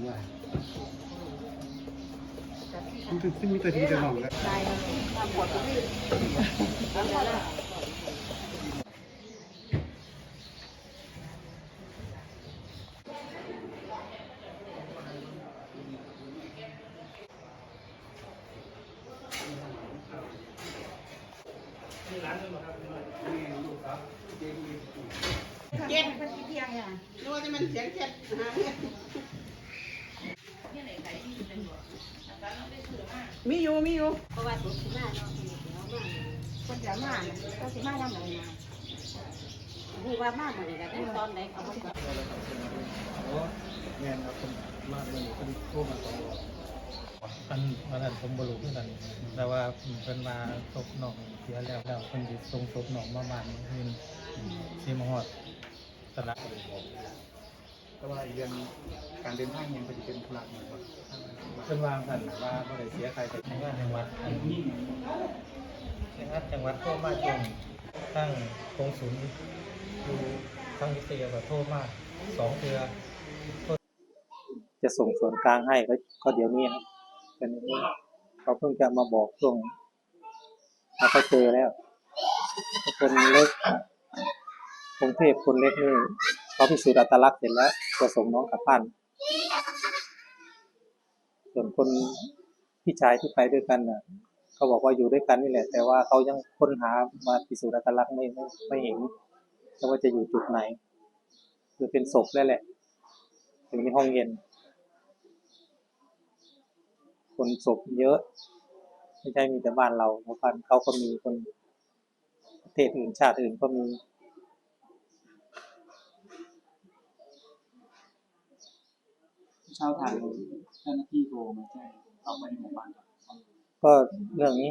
คุณายมันถึงซึ่งมีแต่ทีจะลหนองแล้วเจ็ดเป็นเพียงอะนึกว่าจะมันเสียงเจ็ดหาเมีอยู่มีอยู่เพราะว่าสุดที่มาเนาะคนเดียวมาคนเดียวมาก็สิมาทำไหนมาผู้ว่ามาเหมือนกันตอนไหนเขาบอกว่าแม่นครับผมมากเลยเป็นโทรมาสองรอบอันวันนั้นผมบรู้เหมือนกันแต่ว่าเพิ่นมาตกหนองเสียแล้วแล้วเพิ่นสิส่งตกหนองมาบ้านเพิ่นสิมาฮอดตลาดแต่ว่าอีกอย่างการเดินทางยังจะเป็นธุระอยู่ครับ พิ่นวางกันว่าบ่ได้เสียใครไปทำงานจังหวัดอันนี้จังหวัดจังหวัดโทรมาจงตั้งกงศูนย์อยู่ทางวิทยาก็โทรมาสองเทือจะส่งส่วนกลางให้ก็ก็เดี๋ยวนี้ครับเป็นนี้เขาเพิ่งจะมาบอกช่วงถ้าเขาเจอแล้วคนเล็กกรุงเทพคนเล็กนี่เขาพิสูจน์อัตลักษณ์เสร็จแล้วจะส่งน้องกลับบ้าน ส่วนคนพี่ชายที่ไปด้วยกันน่ะเขาบอกว่าอยู่ด้วยกันนี่แหละ แต่ว่าเขายังค้นหามาพิสูจน์อัตลักษณ์ไม่ไม่เห็นว่าจะอยู่จุดไหน คือเป็นศพแล้วแหละอยู่ในห้องเย็น คนศพเยอะ ไม่ใช่มีแต่บ้านเราเพราะบ้านเขาก็มีคนประเทศอื่นชาติอื่นก็มี ช้าทางเจ้าหน้าที่โทรมาแจ้งเอาไปในหมู่บ้านก็เรื่องนี้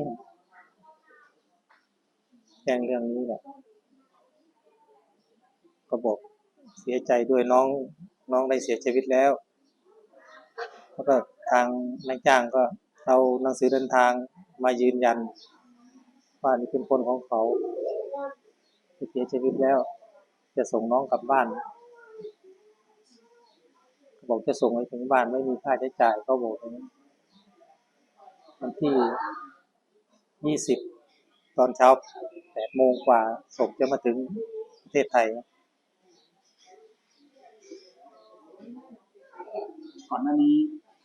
แจ้งเรื่องนี้แหละก็บอกเสียใจด้วยน้องน้องได้เสียชีวิตแล้ว แล้วก็ทางนายจ้างก็เอาหนังสือเดินทางมายืนยัน ว่านี่เป็นคนของเขาที่เสียชีวิตแล้ว จะส่งน้องกลับบ้าน บอกจะส่งไปถึงบ้านไม่มีค่าใช้จ่ายเขาบอกอย่างนี้วันที่ยี่สิบตอนเช้าแปดโมงกว่าส่งจะมาถึงประเทศไทยก่อนหน้านี้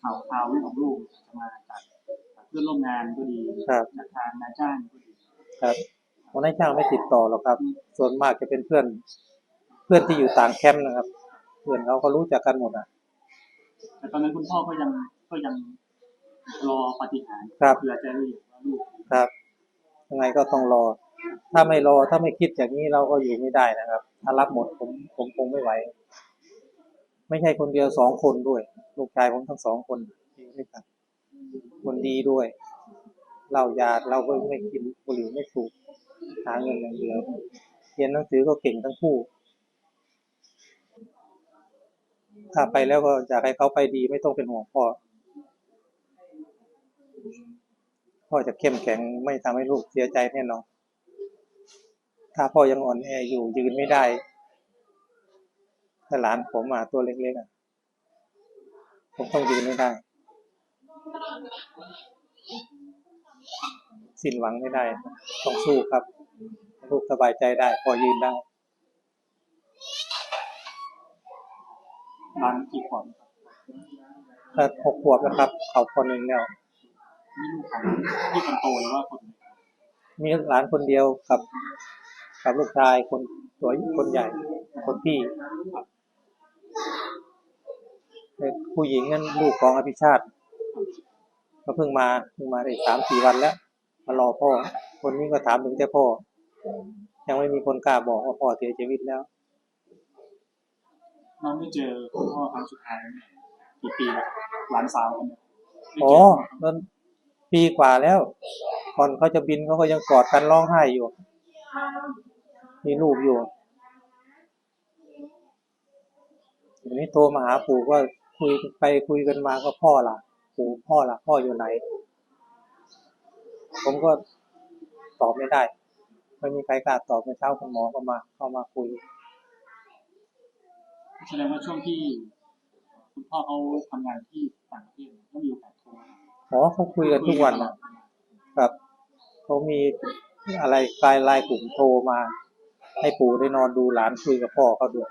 ข่าวข่าวเรื่องของลูกจะมาจากเพื่อนร่วมงานก็ดีครับจากทางนายจ้างก็ดีครับวันนายจ้างไม่ติดต่อหรอกครับ ส่วนมากจะเป็นเพื่อน เพื่อนที่อยู่ต่างแคมป์นะครับ เพื่อนเขาก็รู้จักกันหมดอะ แต่ตอนนั้นคุณพ่อก็ยังก็ยังรอปฏิหารย์ครับเพื่อจะได้เห็นว่าลูกครับยังไงก็ต้องรอ ถ้าไม่รอถ้าไม่คิดอย่างนี้เราก็อยู่ไม่ได้นะครับ ถ้ารับหมดผมผมคงไม่ไหว ไม่ใช่คนเดียวสองคนด้วย ลูกชายผมทั้งสองคนอยู่ด้วยกันคนดีด้วยเหล้ายาเราก็ไม่กินบุหรี่ไม่สูบหาเงินอย่างเดียวเรียนหนังสือก็เก่งทั้งคู่ ถ้าไปแล้วก็อยากให้เขาไปดีไม่ต้องเป็นห่วงพ่อ พ่อจะเข้มแข็งไม่ทำให้ลูกเสียใจแน่นอน ถ้าพ่อยังอ่อนแออยู่ยืนไม่ได้ ถ้าหลานผมมาตัวเล็กๆอะผมต้องยืนไม่ได้ สิ้นหวังไม่ได้ ต้องสู้ครับ ลูกสบายใจได้ พอยืนได้ ร้านกี่ขวบครับถ้าหกขวบแล้วครับ เขาคนหนึ่งแล้วนี่ลูกของที่คนโตหรือว่าคนเล็กมีหลานคนเดียวกับกับลูกชายคนตัวคนใหญ่ คนพี่แต่ผู้หญิงนั่นลูกของอภิชาติก็เพิ่งมาเพิ่งมาได้สามสี่วันแล้วมารอพ่อ คนนี้ก็ถามถึงแต่พ่อ ยังไม่มีคนกล้าบอกว่าพ่อเสียชีวิตแล้ว น้องได้เจอคุณพ่อครั้งสุดท้ายเนี่ยกี่ปีแล้วหลานสาวคนเนี้ยได้อ๋อเจอตอนปีกว่าแล้ว ก่อนเขาจะบินเขาก็ยังกอดกันร้องไห้อยู่ มีลูกอยู่ทีนี้โทรมาหาปู่ก็คุยไปคุยกันมาก็พ่อล่ะปู่พ่อล่ะพ่ออยู่ไหน ผมก็ตอบไม่ได้ ไม่มีใครกล้าตอบเมื่อเช้าคุณหมอก็มาเข้ามาคุย แสดงว่าช่วงที่คุณพ่อเขาทำงานที่ต่างประเทศก็มีโอกาสโทรอ๋อเขาคุยกันทุกวันนะครับเขามีอะไรกลายไลน์กลุ่มโทรมา ให้ปู่ได้นอนดูหลานคุยกับพ่อเขาด้วย